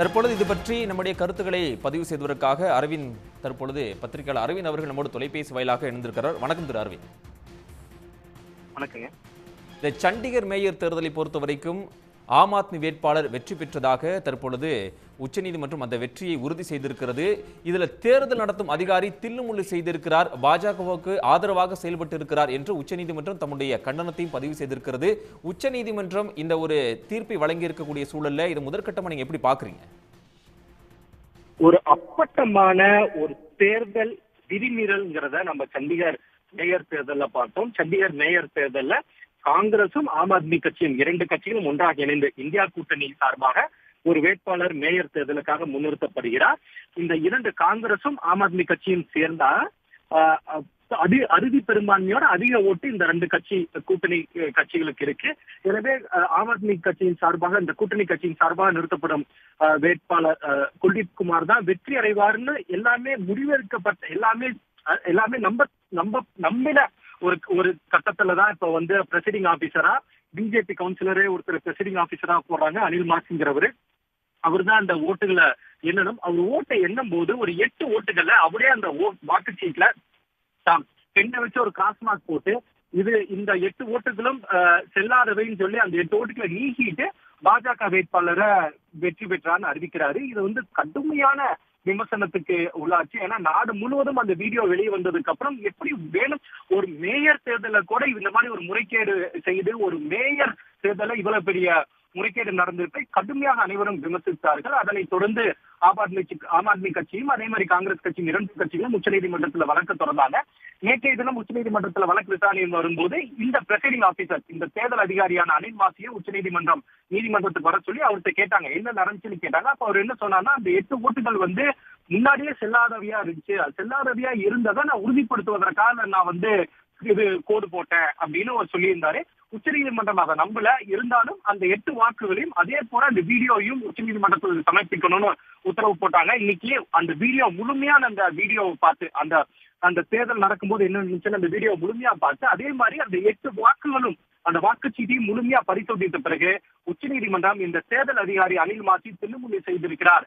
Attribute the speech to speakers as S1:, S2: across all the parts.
S1: தற்பொழுது இது பற்றி நம்முடைய கருத்துக்களை பதிவு செய்வதற்காக அரவிந்த் தற்பொழுது பத்திரிகையாளர் அரவிந்த் அவர்கள் நம்மோடு தொலைபேசி வாயிலாக இணைந்திருக்கிறார். வணக்கம் திரு அரவிந்த்.
S2: வணக்கங்க.
S1: இந்த சண்டிகர் மேயர் தேர்தலை பொறுத்த வரைக்கும் ஆம் ஆத்மி வேட்பாளர் வெற்றி பெற்றதாக தற்பொழுது உச்சநீதிமன்றம் அந்த வெற்றியை உறுதி செய்திருக்கிறது. இதுல தேர்தல் நடத்தும் அதிகாரி தில்லுமுள்ளு செய்திருக்கிறார். பாஜகவுக்கு ஆதரவாக செயல்பட்டு இருக்கிறார் என்று உச்சநீதிமன்றம் தம்முடைய கண்டனத்தையும் பதிவு செய்திருக்கிறது. உச்சநீதிமன்றம் இந்த ஒரு தீர்ப்பை வழங்கி இருக்கக்கூடிய சூழல்ல இது முதற்கட்டமா நீங்க எப்படி பாக்குறீங்க
S2: ஒரு அப்பட்டமான ஒரு தேர்தல் விதிமீறல்ங்கிறத நம்ம சண்டிகர் மேயர் தேர்தல்ல பார்த்தோம். சண்டிகர் மேயர் தேர்தலில் காங்கிரசும் ஆம் ஆத்மி கட்சியும் இரண்டு கட்சிகளும் ஒன்றாக இணைந்து இந்தியா கூட்டணி சார்பாக ஒரு வேட்பாளர் மேயர் தேர்தலுக்காக முன்னிறுத்தப்படுகிறார். இந்த இரண்டு காங்கிரசும் ஆம் ஆத்மி கட்சியும் சேர்ந்தா ஆஹ், அதி அறுதி பெரும்பான்மையோட அதிக ஓட்டு இந்த ரெண்டு கட்சி கூட்டணி கட்சிகளுக்கு இருக்கு. எனவே ஆம் ஆத்மி கட்சியின் சார்பாக இந்த கூட்டணி கட்சியின் சார்பாக நிறுத்தப்படும் அஹ், வேட்பாளர் குல்தீப் குமார் தான் வெற்றி அடைவார்னு எல்லாமே முடிவெடுக்கப்பட்ட எல்லாமே அஹ், எல்லாமே நம்ப நம்ப நம்பின ஒரு ஒரு கட்டத்துல தான் இப்ப வந்து பிரசிடிங் ஆபீசரா பிஜேபி கவுன்சிலரே ஒருத்தர் பிரசிடிங் ஆபீசரா போடுறாங்க அனில் மாசிங்கிறவரு. அவர் தான் அந்த ஓட்டுகளை எண்ணணும். அவர் ஓட்டை எண்ணும் போது ஒரு எட்டு ஓட்டுகள்ல அவரே அந்த வாக்கு சீட்ல தாம் பெண்ணை வச்சு ஒரு கிராஸ் மார்க் போட்டு இது இந்த எட்டு ஓட்டுகளும் அஹ், செல்லாதவைன்னு சொல்லி அந்த எட்டு ஓட்டுகளை நீக்கிட்டு பாஜக வேட்பாளரை வெற்றி பெற்றான்னு அறிவிக்கிறாரு. இது வந்து கடுமையான விமர்சனத்துக்கு உள்ளாச்சு. ஏன்னா நாடு முழுவதும் அந்த வீடியோ வெளியே வந்ததுக்கு அப்புறம் எப்படி வேணும் ஒரு மேயர் தேர்தல கூட இந்த மாதிரி ஒரு முறைகேடு செய்து ஒரு மேயர் தேர்தல இவ்வளவு பெரிய முறைகேடு நடந்திருப்பை கடுமையாக அனைவரும் விமர்சித்தார்கள். அதனைத் தொடர்ந்து ஆம் ஆத்மி கட்சி- ஆம் ஆத்மி கட்சியும் அதே மாதிரி காங்கிரஸ் கட்சியும் இரண்டு கட்சிகளும் உச்சநீதிமன்றத்தில் வழக்கு தொடர்ந்தாங்க நேற்றைய தினம் உச்சநீதிமன்றத்தில் வழக்கு விசாரணையில் வரும்போது இந்த பிரசைடிங் ஆபீசர் இந்த தேர்தல் அதிகாரியான அனில் மாசியை உச்சநீதிமன்றம் நீதிமன்றத்துக்கு வர சொல்லி அவர்கிட்ட கேட்டாங்க. என்ன நடந்துச்சுன்னு கேட்டாங்க. அப்ப அவர் என்ன சொன்னார்னா அந்த எட்டு ஓட்டுகள் வந்து முன்னாடியே செல்லாதவையா இருந்துச்சு. செல்லாதவையா இருந்ததை நான் உறுதிப்படுத்துவதற்காக நான் வந்து இது கோடு போட்டேன் அப்படின்னு அவர் சொல்லியிருந்தாரு. உச்சநீதிமன்றம் அதை நம்பல. இருந்தாலும் அந்த எட்டு வாக்குகளையும் அதே போல அந்த வீடியோவையும் உச்சநீதிமன்றத்தில் சமர்ப்பிக்கணும்னு உத்தரவு போட்டாங்க. இன்னைக்கு அந்த வீடியோ முழுமையான அந்த வீடியோவை பார்த்து அந்த அந்த தேர்தல் நடக்கும்போது என்ன இருந்துச்சுன்னு அந்த வீடியோ முழுமையா பார்த்து அதே மாதிரி அந்த எட்டு வாக்குகளும் அந்த வாக்குச்சீட்டையும் முழுமையா பரிசோதித்த பிறகு உச்சநீதிமன்றம் இந்த தேர்தல் அதிகாரி அனில் மாசி தில்லுமுள்ளி செய்திருக்கிறார்.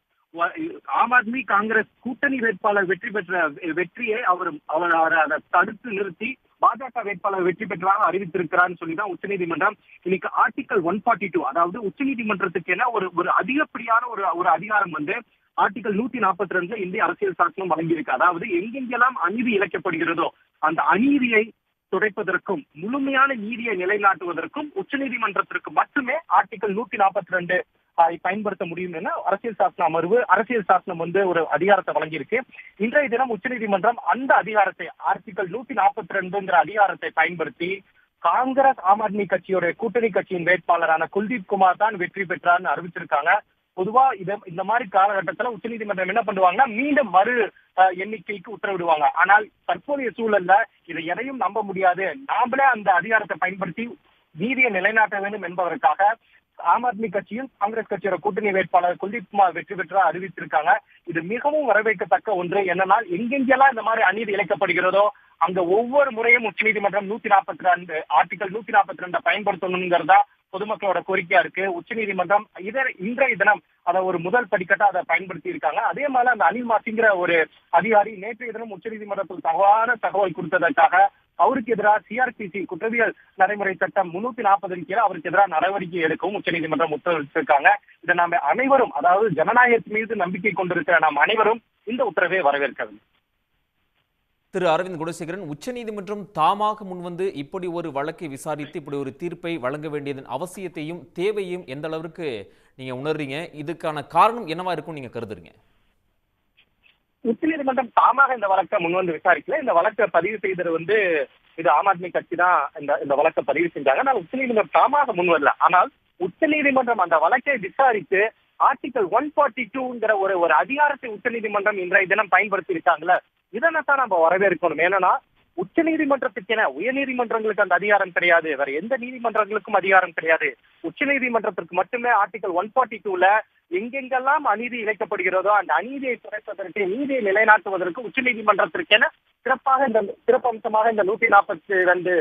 S2: ஆம் ஆத்மி காங்கிரஸ் கூட்டணி வேட்பாளர் வெற்றி பெற்ற வெற்றியை அவர் அவர் அவரை அதை தடுத்து நிறுத்தி பாஜக வேட்பாளர் வெற்றி பெற்றதாக அறிவித்திருக்கிறார்னு சொல்லி தான் உச்சநீதிமன்றம் இன்னைக்கு ஆர்டிகல் ஒன் ஃபார்ட்டி டூ அதாவது உச்சநீதிமன்றத்துக்கு என ஒரு ஒரு அதிகப்படியான ஒரு ஒரு அதிகாரம் வந்து ஆர்டிகல் நூத்தி நாற்பத்தி ரெண்டுல இந்திய அரசியல் சாசனம் வழங்கியிருக்கு. அதாவது எங்கெங்கெல்லாம் அநீதி இழைக்கப்படுகிறதோ அந்த அநீதியை துடைப்பதற்கும் முழுமையான நீதியை நிலைநாட்டுவதற்கும் உச்சநீதிமன்றத்திற்கு மட்டுமே ஆர்டிகல் நூத்தி நாற்பத்தி ரெண்டு பயன்படுத்த முடியும் என அரசியல் சாசன அமர்வு அரசியல் சாசனம் வந்து ஒரு அதிகாரத்தை வழங்கியிருக்கு. இன்றைய தினம் உச்சநீதிமன்றம் அந்த அதிகாரத்தை ஆர்டிகல் நூத்தி நாற்பத்தி ரெண்டுங்கிற அதிகாரத்தை பயன்படுத்தி காங்கிரஸ் ஆம் ஆத்மி கட்சியோட கூட்டணி கட்சியின் வேட்பாளரான குல்தீப் குமார் தான் வெற்றி பெற்றார்னு அறிவிச்சிருக்காங்க. பொதுவா இத இந்த மாதிரி காலகட்டத்துல உச்சநீதிமன்றம் என்ன பண்ணுவாங்கன்னா மீண்டும் மறு அஹ், எண்ணிக்கைக்கு உத்தரவிடுவாங்க. ஆனால் தற்போதைய சூழல்ல இதை எதையும் நம்ப முடியாது. நாமளே அந்த அதிகாரத்தை பயன்படுத்தி நீதியை நிலைநாட்ட வேண்டும் என்பதற்காக ஆம் ஆத்மி கட்சியும் காங்கிரஸ் கட்சியோட கூட்டணி வேட்பாளர் குல்தீப் குமார் வெற்றி பெற்றா அறிவித்திருக்காங்க. இது மிகவும் வரவேற்கத்தக்க ஒன்று. என்னன்னா எங்கெங்கெல்லாம் இந்த மாதிரி அநீதி இழைக்கப்படுகிறதோ அங்க ஒவ்வொரு முறையும் உச்சநீதிமன்றம் நூத்தி நாற்பத்தி ரெண்டு ஆர்டிகல் நூத்தி நாற்பத்தி ரெண்டை பயன்படுத்தணுங்கிறதா பொதுமக்களோட கோரிக்கையா இருக்கு. உச்சநீதிமன்றம் இதர் இன்றைய தினம் அதை ஒரு முதல் படிக்கட்டா அதை பயன்படுத்தி இருக்காங்க அதே மாதிரி அந்த அனில் மாசிங்கிற ஒரு அதிகாரி நேற்றைய தினம் உச்சநீதிமன்றத்தில் தகவலான தகவல் கொடுத்ததற்காக அவருக்கு எதிராக சிஆர்பிசி குற்றவியல் நடைமுறை சட்டம் முன்னூத்தி நாற்பதின் கீழே அவருக்கு எதிராக நடவடிக்கை எடுக்கவும் உச்சநீதிமன்றம் உத்தரவிட்டிருக்காங்க. இதை நாம அனைவரும் அதாவது ஜனநாயகத்தின் மீது நம்பிக்கை கொண்டிருக்கிற நாம் அனைவரும் இந்த உத்தரவை வரவேற்க
S1: திரு அரவிந்த் குணசேகரன் உச்சநீதிமன்றம் தாமாக முன்வந்து இப்படி ஒரு வழக்கை விசாரித்து இப்படி ஒரு தீர்ப்பை வழங்க வேண்டியதன் அவசியத்தையும் தேவையும் எந்த அளவிற்கு நீங்க உணர்றீங்க இதுக்கான காரணம் என்னவா இருக்கும் நீங்க கருதுறீங்க?
S2: உச்சநீதிமன்றம் தாமாக இந்த வழக்கை முன்வந்து விசாரிக்கல. இந்த வழக்கை பதிவு செய்தது வந்து இது ஆம் ஆத்மி கட்சி தான் இந்த இந்த வழக்கை பதிவு செஞ்சாங்க. ஆனால் உச்சநீதிமன்றம் தாமாக முன் வரல. ஆனால் உச்சநீதிமன்றம் அந்த வழக்கை விசாரித்து ஆர்டிகல் ஒன் ஃபார்ட்டி டூங்கிற ஒரு ஒரு அதிகாரத்தை உச்சநீதிமன்றம் இன்றைய தினம் பயன்படுத்தி இருக்காங்கல்ல இதனைத்தான் நம்ம வரவேற்கணும். ஏன்னா உச்ச நீதிமன்றத்துக்கென உயர் நீதிமன்றங்களுக்கு அந்த அதிகாரம் கிடையாது. வேற எந்த நீதிமன்றங்களுக்கும் அதிகாரம் கிடையாது. உச்ச நீதிமன்றத்திற்கு மட்டுமே ஆர்டிகல் ஒன் ஃபார்ட்டி டூல எங்கெங்கெல்லாம் அநீதி இழைக்கப்படுகிறதோ அந்த அநீதியை குறைப்பதற்கு நீதியை நிலைநாட்டுவதற்கு உச்ச நீதிமன்றத்திற்கென சிறப்பாக இந்த சிறப்பம்சமாக இந்த நூத்தி நாற்பத்தி ரெண்டு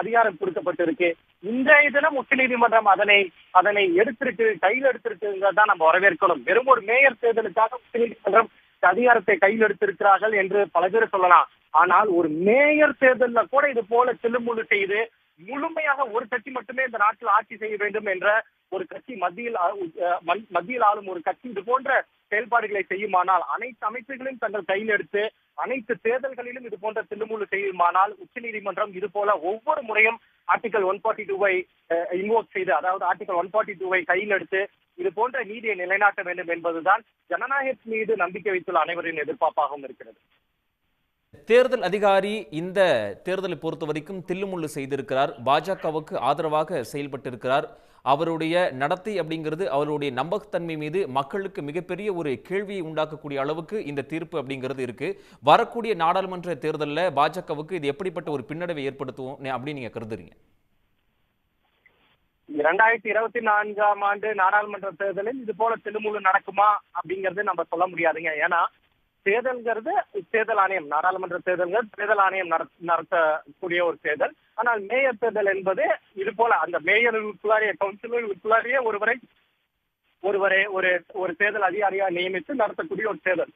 S2: அதிகாரம் கொடுக்கப்பட்டிருக்கு. இன்றைய தினம் உச்ச நீதிமன்றம் அதனை அதனை எடுத்திருக்கு கையில் எடுத்திருக்குங்கிறதா நம்ம வரவேற்கணும். வெறும் ஒரு மேயர் தேர்தலுக்காக உச்ச நீதிமன்றம் அதிகாரத்தை கையில் எடுத்திருக்கிறார்கள் என்று பல பேர் சொல்லலாம். ஆனால் ஒரு மேயர் தேர்தலில் கூட இது போல செல்லுமுழு செய்து முழுமையாக ஒரு கட்சி மட்டுமே இந்த நாட்டில் ஆட்சி செய்ய வேண்டும் என்ற ஒரு கட்சி மத்தியில் மத்தியில் ஆளும் ஒரு கட்சி இது போன்ற செயல்பாடுகளை செய்யுமானால் அனைத்து அமைப்புகளையும் தங்கள் கையில் எடுத்து அனைத்து தேர்தல்களிலும் இது போன்ற தில்லுமுள்ளு செய்யுமானால் உச்சநீதிமன்றம் இது போல ஒவ்வொரு முறையும் ஆர்டிகல் ஒன் ஃபார்ட்டி டூவை இன்வோக் செய்து அதாவது ஆர்டிகல் ஒன் ஃபார்ட்டி டூவை கையில் எடுத்து இது போன்ற நீதியை நிலைநாட்ட வேண்டும் என்பதுதான் ஜனநாயகத்தின் மீது நம்பிக்கை வைத்துள்ள அனைவரின் எதிர்பார்ப்பாகவும் இருக்கிறது.
S1: தேர்தல் அதிகாரி இந்த தேர்தலை பொறுத்த வரைக்கும் தில்லுமுள்ளு செய்திருக்கிறார். பாஜகவுக்கு ஆதரவாக செயல்பட்டிருக்கிறார். அவருடைய நடத்தை அப்படிங்கிறது அவருடைய நம்பகத்தன்மை மீது மக்களுக்கு மிகப்பெரிய ஒரு கேள்வியை உண்டாக்கக்கூடிய அளவுக்கு இந்த தீர்ப்பு அப்படிங்கிறது இருக்கு. வரக்கூடிய நாடாளுமன்ற தேர்தலில் பாஜகவுக்கு இது எப்படிப்பட்ட ஒரு பின்னடைவை ஏற்படுத்துவோம் அப்படின்னு நீங்க கருதுறீங்க?
S2: இரண்டாயிரத்தி இருபத்தி நான்காம் ஆண்டு நாடாளுமன்ற தேர்தலில் இது போல தில்லுமுழு நடக்குமா அப்படிங்கறது நம்ம சொல்ல முடியாதுங்க. ஏன்னா தேர்தல்ங்கிறது தேர்தல் ஆணையம் நாடாளுமன்ற தேர்தல்கள் தேர்தல் ஆணையம் நடத்த- நடத்தக்கூடிய ஒரு தேர்தல். ஆனால் மேயர் தேர்தல் என்பது இது போல அந்த மேயர்களுக்குள்ளாரிய கவுன்சிலர்களுக்குள்ளாரியே ஒருவரை ஒருவரை ஒரு ஒரு தேர்தல் அதிகாரியா நியமித்து நடத்தக்கூடிய ஒரு தேர்தல்.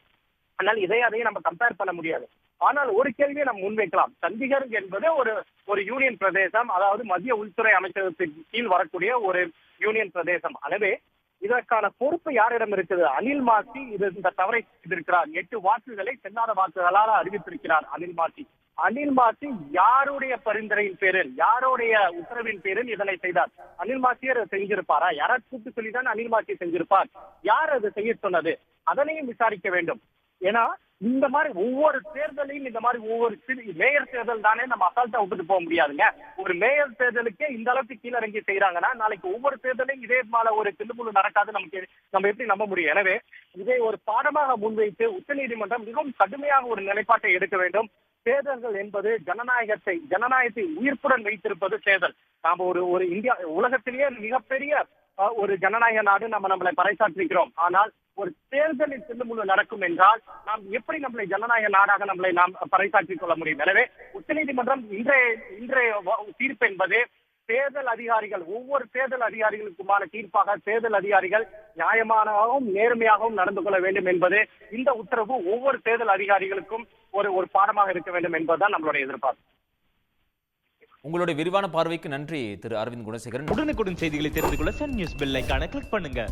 S2: ஆனால் இதை அதையும் நம்ம கம்பேர் பண்ண முடியாது. ஆனால் ஒரு கேள்வியை நம்ம முன்வைக்கலாம். சண்டிகர் என்பது ஒரு ஒரு யூனியன் பிரதேசம் அதாவது மத்திய உள்துறை அமைச்சகத்தின் கீழ் வரக்கூடிய ஒரு யூனியன் பிரதேசம். எனவே இதற்கான பொறுப்பு யாரிடம் இருக்குது அனில் மாசி இது இந்த தவறை செய்திருக்கிறார். எட்டு வாக்குகளை செல்லாத வாக்குகளால் அறிவித்திருக்கிறார் அனில் மாசி. அனில் மாசி யாருடைய பரிந்துரையின் பேரில் யாருடைய உத்தரவின் பேரில் இதனை செய்தார்? அனில் மாசியர் செஞ்சிருப்பாரா? யாரா கூப்பிட்டு சொல்லிதான் அனில் மாசி செஞ்சிருப்பார். யார் அதை செய்ய சொன்னது? அதனையும் விசாரிக்க வேண்டும். ஏன்னா இந்த மாதிரி ஒவ்வொரு தேர்தலையும் இந்த மாதிரி ஒவ்வொரு சிறு- மேயர் தேர்தல் தானே நம்ம அசால்ட்டா விட்டுட்டு போக முடியாதுங்க. ஒரு மேயர் தேர்தலுக்கே இந்த அளவுக்கு கீழறங்கி செய்யறாங்கன்னா நாளைக்கு ஒவ்வொரு தேர்தலையும் இதே மேல ஒரு தில்லுமுள்ளு நடக்காது நமக்கு நம்ம எப்படி நம்ப முடியும்? எனவே இதை ஒரு பாடமாக முன்வைத்து உச்சநீதிமன்றம் மிகவும் கடுமையாக ஒரு நிலைப்பாட்டை எடுக்க வேண்டும். தேர்தல்கள் என்பது ஜனநாயகத்தை ஜனநாயகத்தை உயிர்ப்புடன் வைத்திருப்பது தேர்தல். நாம ஒரு ஒரு இந்தியா உலகத்திலேயே மிகப்பெரிய அஹ், ஒரு ஜனநாயக நாடு நம்ம நம்மளை பறைசாற்றிக்கிறோம். ஆனால் ஒரு தேர்தலில் தில்லுமுள்ளு நடக்கும் என்றால் நாம் எப்படி நம்மளை ஜனநாயக நாடாக நம்மளை நாம் பறைசாற்றிக் கொள்ள முடியும்? எனவே உச்சநீதிமன்றம் இன்றைய இன்றைய தீர்ப்பு என்பது தேர்தல் அதிகாரிகள் ஒவ்வொரு தேர்தல் அதிகாரிகளுக்குமான தீர்ப்பாக தேர்தல் அதிகாரிகள் நியாயமானதாகவும் நேர்மையாகவும் நடந்து கொள்ள வேண்டும் என்பது இந்த உத்தரவு ஒவ்வொரு தேர்தல் அதிகாரிகளுக்கும் ஒரு ஒரு பாடமாக இருக்க வேண்டும் என்பதுதான் நம்மளுடைய எதிர்பார்ப்பு.
S1: உங்களுடைய விரிவான பார்வைக்கு நன்றி திரு அரவிந்த் குணசேகரன்.
S3: உடனுக்குடன் செய்திகளை தெரிந்து கொள்ள சன் நியூஸ் பெல் ஐகானை கிளிக் பண்ணுங்க.